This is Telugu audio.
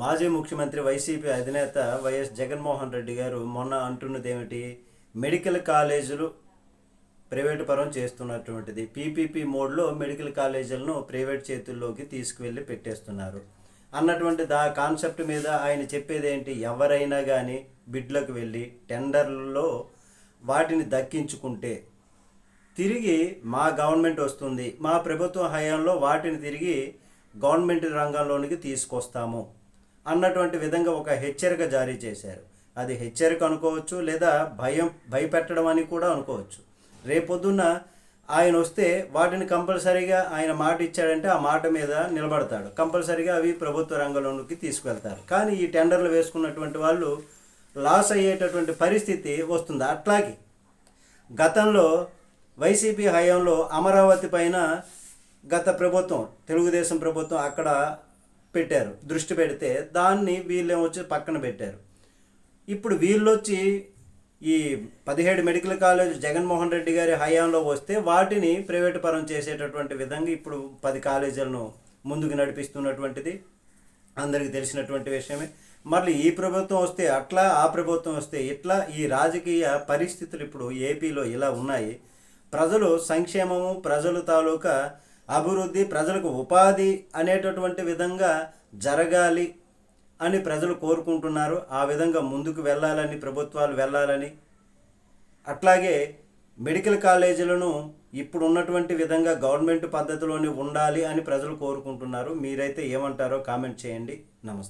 మాజీ ముఖ్యమంత్రి వైసీపీ అధినేత వైఎస్ జగన్మోహన్ రెడ్డి గారు మొన్న అంటున్నది ఏమిటి మెడికల్ కాలేజీలు ప్రైవేటు పరం చేస్తున్నటువంటిది. పీపీపీ మోడ్లో మెడికల్ కాలేజీలను ప్రైవేట్ చేతుల్లోకి తీసుకువెళ్ళి పెట్టేస్తున్నారు. అన్నటువంటి దా కాన్సెప్ట్ మీద ఆయన చెప్పేది ఏంటి ఎవరైనా కానీ బిడ్లకు వెళ్ళి టెండర్లలో వాటిని దక్కించుకుంటే తిరిగి మా గవర్నమెంట్ వస్తుంది. మా ప్రభుత్వ హయాంలో వాటిని తిరిగి గవర్నమెంట్ రంగంలోనికి తీసుకొస్తాము. అన్నటువంటి విధంగా ఒక హెచ్చరిక జారీ చేశారు. అది హెచ్చరిక అనుకోవచ్చు లేదా భయం భయపెట్టడం అని కూడా అనుకోవచ్చు. రేపొద్దున్న ఆయన వస్తే వాటిని కంపల్సరీగా ఆయన మాట ఇచ్చాడంటే ఆ మాట మీద నిలబడతాడు. కంపల్సరీగా అవి ప్రభుత్వ రంగంలోకి తీసుకువెళ్తారు కానీ ఈ టెండర్లు వేసుకున్నటువంటి వాళ్ళు లాస్ అయ్యేటటువంటి పరిస్థితి వస్తుంది. అట్లాగే గతంలో వైసీపీ హయాంలో అమరావతి పైన గత ప్రభుత్వం తెలుగుదేశం ప్రభుత్వం అక్కడ పెట్టారు దృష్టి పెడితే దాన్ని వీళ్ళేమో వచ్చి పక్కన పెట్టారు. ఇప్పుడు వీళ్ళు వచ్చి ఈ పదిహేడు మెడికల్ కాలేజ్ జగన్మోహన్ రెడ్డి గారి హయాంలో వస్తే వాటిని ప్రైవేటు పరం చేసేటటువంటి విధంగా ఇప్పుడు పది కాలేజీలను ముందుకు నడిపిస్తున్నటువంటిది అందరికీ తెలిసినటువంటి విషయమే. మళ్ళీ ఈ ప్రభుత్వం వస్తే అట్లా ఆ ప్రభుత్వం వస్తే ఇట్లా ఈ రాజకీయ పరిస్థితులు ఇప్పుడు ఏపీలో ఇలా ఉన్నాయి. ప్రజలు సంక్షేమము ప్రజలు తాలూకా అభివృద్ధి ప్రజలకు ఉపాధి అనేటటువంటి విధంగా జరగాలి అని ప్రజలు కోరుకుంటున్నారు. ఆ విధంగా ముందుకు వెళ్ళాలని ప్రభుత్వాలు వెళ్ళాలని. అట్లాగే మెడికల్ కాలేజీలను ఇప్పుడు ఉన్నటువంటి విధంగా గవర్నమెంట్ పద్ధతిలోనే ఉండాలి అని ప్రజలు కోరుకుంటున్నారు. మీరైతే ఏమంటారో కామెంట్ చేయండి. నమస్తే.